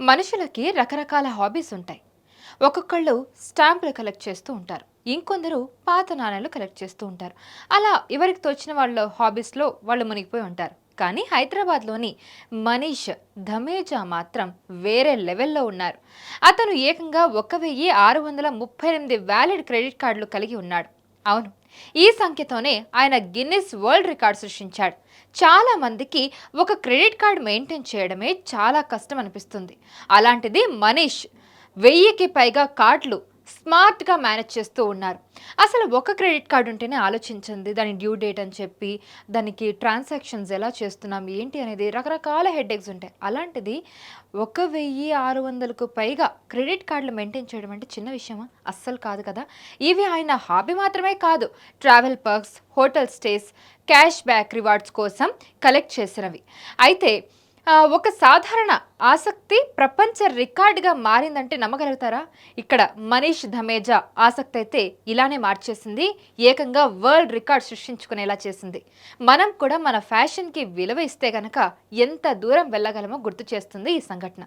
మనుషులకి రకరకాల హాబీస్ ఉంటాయి. ఒక్కొక్కళ్ళు స్టాంపులు కలెక్ట్ చేస్తూ ఉంటారు. ఇంకొందరు పాత నాణ్యాలు కలెక్ట్ చేస్తూ ఉంటారు. అలా ఎవరికి తోచిన వాళ్ళ హాబీస్లో వాళ్ళు మునిగిపోయి ఉంటారు. కానీ హైదరాబాద్లోని మనీష్ ధమేజా మాత్రం వేరే లెవెల్లో ఉన్నారు. అతను ఏకంగా ఒక వెయ్యి ఆరు వందల ముప్పై ఎనిమిది వ్యాలిడ్ క్రెడిట్ కార్డులు కలిగి ఉన్నాడు. అవును. ఈ సంఖ్యతోనే ఆయన గిన్నిస్ వరల్డ్ రికార్డ్ సృష్టించాడు. చాలా మందికి ఒక క్రెడిట్ కార్డ్ మెయింటైన్ చేయడమే చాలా కష్టం అనిపిస్తుంది. అలాంటిది మనీష్. వెయ్యికి పైగా కార్డులు స్మార్ట్గా మేనేజ్ చేస్తూ ఉన్నారు. అసలు ఒక క్రెడిట్ కార్డు ఉంటేనే ఆలోచించండి దాని డ్యూ డేట్ అని చెప్పి దానికి ట్రాన్సాక్షన్స్ ఎలా చేస్తున్నాం ఏంటి అనేది రకరకాల హెడ్ఏక్స్ ఉంటాయి. అలాంటిది ఒక వెయ్యి ఆరు వందలకు పైగా క్రెడిట్ కార్డులు మెయింటైన్ చేయడం అంటే చిన్న విషయమా? అస్సలు కాదు కదా. ఇవి ఆయన హాబీ మాత్రమే కాదు. Travel perks hotel stays cash back rewards కోసం కలెక్ట్ చేసినవి. అయితే ఒక సాధారణ ఆసక్తి ప్రపంచ రికార్డ్గా మారిందంటే నమ్మగలుగుతారా? ఇక్కడ మనీష్ ధమేజా ఆసక్తి అయితే ఇలానే మార్చేసింది. ఏకంగా వరల్డ్ రికార్డ్ సృష్టించుకునేలా చేసింది. మనం కూడా మన ఫ్యాషన్కి విలువ ఇస్తే గనక ఎంత దూరం వెళ్ళగలమో గుర్తు చేస్తుంది ఈ సంఘటన.